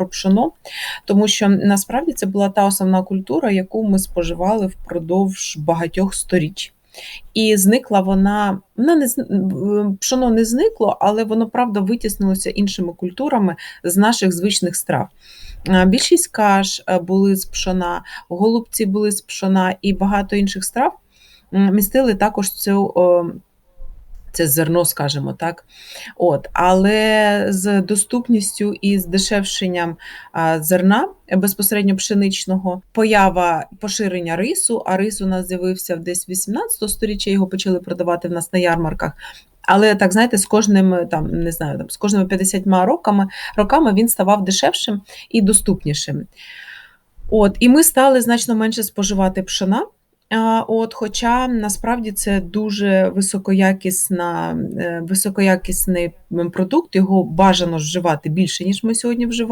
про пшоно, тому що насправді це була та основна культура, яку ми споживали впродовж багатьох сторіч. І зникла вона, вона не пшоно не зникло, але воно правда витіснилося іншими культурами з наших звичних страв. Більшість каш е, були з пшона, голубці були з пшона і багато інших страв містили також цю. Це зерно, скажімо так. От, але з доступністю і здешевшенням а, зерна е, безпосередньо пшеничного, поява поширення рису, а рис у нас з'явився десь 18 сторіччя, його почали продавати в нас на ярмарках. Але так, знаєте, з кожним там, не знаю, там, з кожними 50 роками, роками він ставав дешевшим і доступнішим. От, і ми стали значно менше споживати пшона. От, хоча насправді це дуже високоякісна, е, високоякісний продукт, його бажано вживати більше, ніж ми сьогодні вживаємо.